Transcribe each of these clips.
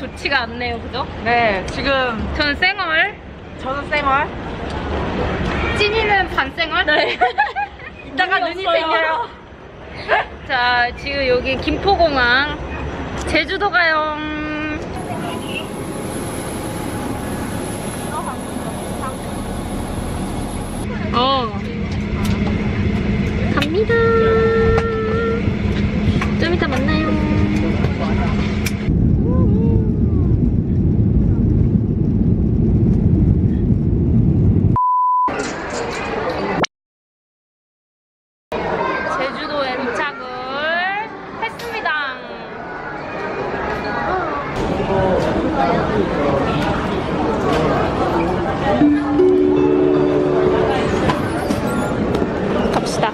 좋지가 않네요, 그죠? 네, 지금 저는 쌩얼, 저는 쌩얼. 찐이는 반쌩얼. 네. 이따가 눈이 생겨요. 자, 지금 여기 김포공항 제주도 가요. 어. 갑니다. 좀 이따 만나요. 제주도에 도착을 했습니다. 갑시다.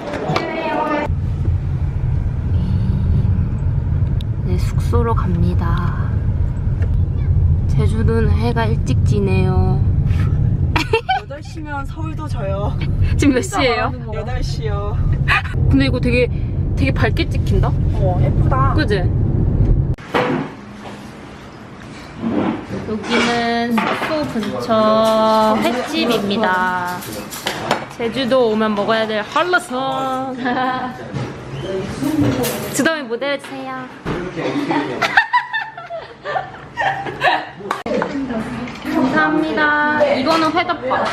네, 숙소로 갑니다. 제주도는 해가 일찍 지네요. 8시 면 서울도 져요. 지금 몇 시예요? 8시요. 근데 이거 되게 되게 밝게 찍힌다. 어, 예쁘다. 그지? 여기는 숙소 근처 횟집입니다. 제주도 오면 먹어야 될 한라산. 주담이 모델 주세요. 감사합니다. 이거는 회덮밥.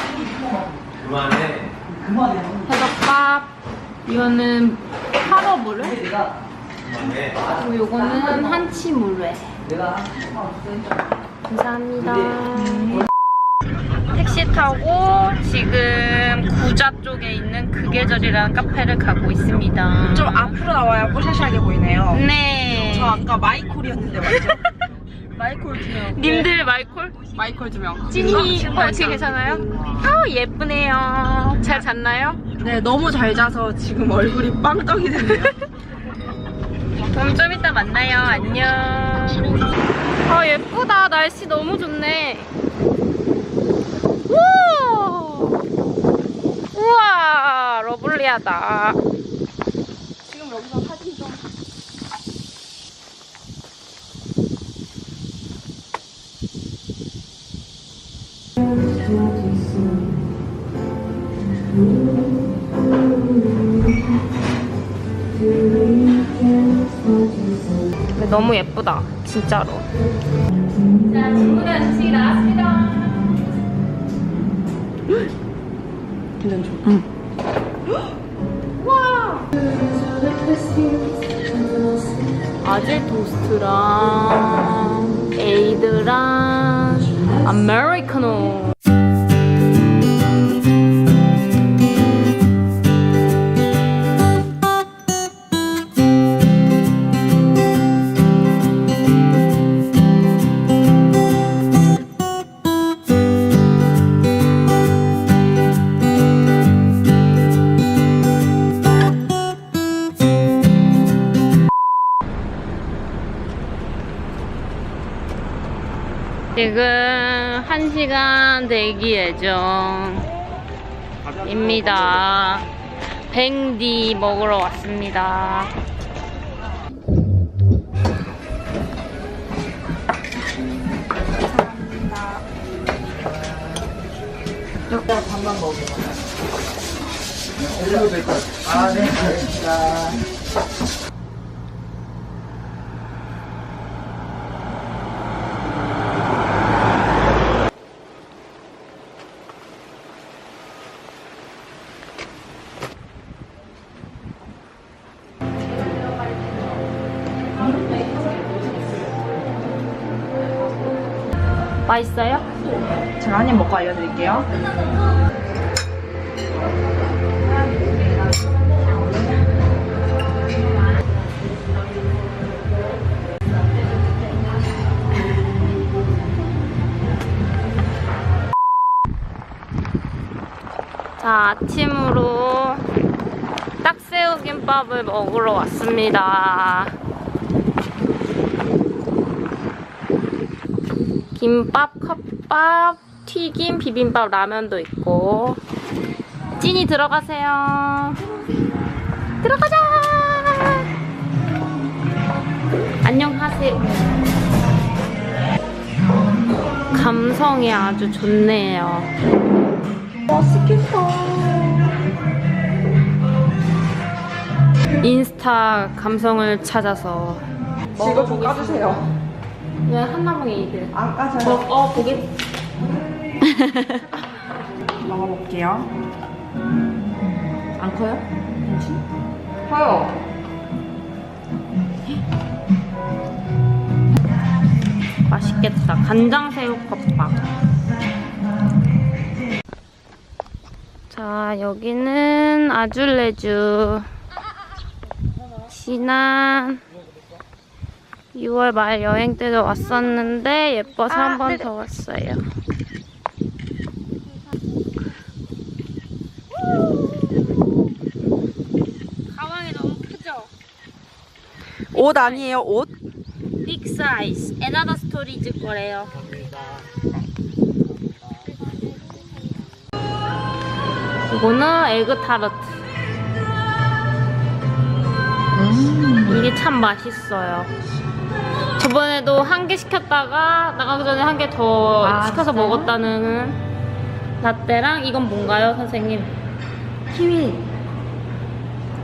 회덮밥. 이거는 파러물회. 그리고 요거는 한치 물회. 감사합니다. 택시 타고 지금 구자 쪽에 있는 그 계절이라는 카페를 가고 있습니다. 좀 앞으로 나와야 뽀샤시하게 보이네요. 네. 저 아까 마이콜이었는데 맞죠? 마이콜 두 명. 님들 마이콜? 마이콜 두 명. 찐이 어, 지금 괜찮아요? 아 예쁘네요. 잘 잤나요? 네, 너무 잘 자서 지금 얼굴이 빵떡이 됐네요. 그럼 좀 이따 만나요. 안녕. 아 예쁘다. 날씨 너무 좋네. 우와. 우와 러블리하다. 너무 예쁘다. 진짜로. 자 친구들 음식이 나왔습니다. 괜찮죠? 아질 토스트랑 에이드랑 아메리카노. 지금 1시간 대기 예정입니다. 뱅디 먹으러 왔습니다. 밥만 먹어요. 맛있어요? 제가 한 입 먹고 알려드릴게요. 자, 아침으로 딱새우김밥을 먹으러 왔습니다. 김밥, 컵밥, 튀김, 비빔밥, 라면도 있고. 찐이 들어가세요. 들어가자! 안녕하세요. 감성이 아주 좋네요. 맛있겠다. 인스타 감성을 찾아서 즐겁고 까주세요 왜 한나봉에 이들 안 까져요. 어 보겠 먹어볼게요. 안 커요? 커요. 맛있겠다. 간장 새우 컵밥. 자, 여기는 아줄레주. 지난 6월 말 여행 때도 왔었는데 예뻐서 한번 더 왔어요. 가방이 너무 크죠? 옷 아니에요, 옷? 빅 사이즈. 에나더 스토리즈 거래요. 이거는 에그 타르트. 이게 참 맛있어요. 저번에도 한 개 시켰다가 나가기 전에 한 개 더 아, 시켜서 진짜요? 먹었다는 라떼랑 이건 뭔가요, 선생님? 키위.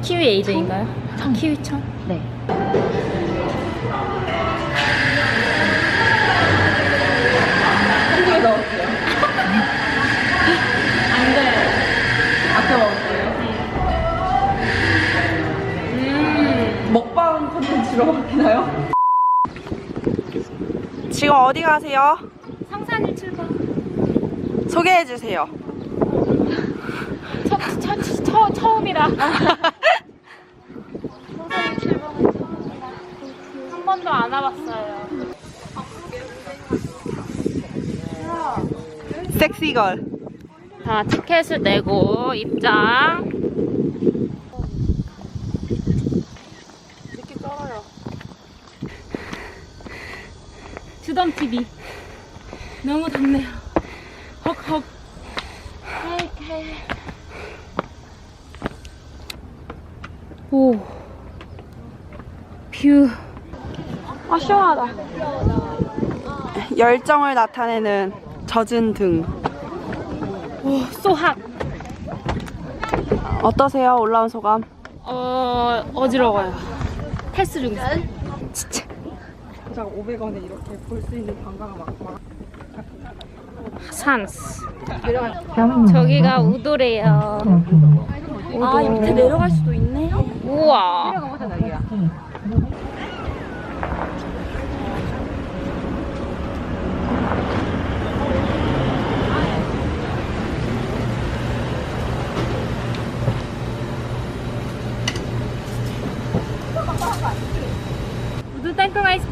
키위 에이드인가요? 키위 청? 네. 지금 어디 가세요? 성산일 출발. 소개해 주세요. 첫, 첫, 첫, 처음이라. 성산일 출발은 처음이라. 한 번도 안 와봤어요. 섹시걸. 자, 티켓을 내고 입장. 이렇게 쩔어요. 주덤 TV. 너무 덥네요. 헉헉. 오. 뷰. 아, 시원하다. 열정을 나타내는 젖은 등. 오, 소핫. 어떠세요? 올라온 소감? 어, 어지러워요. 패스 중이어요. 진짜. 자, 500원에 이렇게 볼 수 있는 관광을 막, 막. 산스. 저기가 우도래요. 우도. 아, 이 밑에 내려갈 수도 있네. 우와.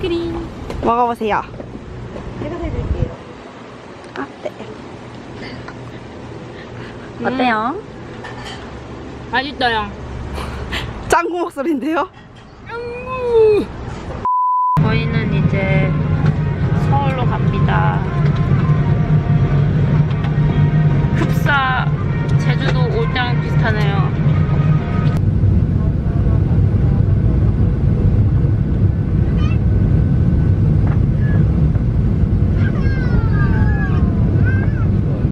아이스크림. 먹어보세요. 제가 해드릴게요. 아, 네. 어때요? 맛있어요. 짱구 목소리인데요? 저희는 이제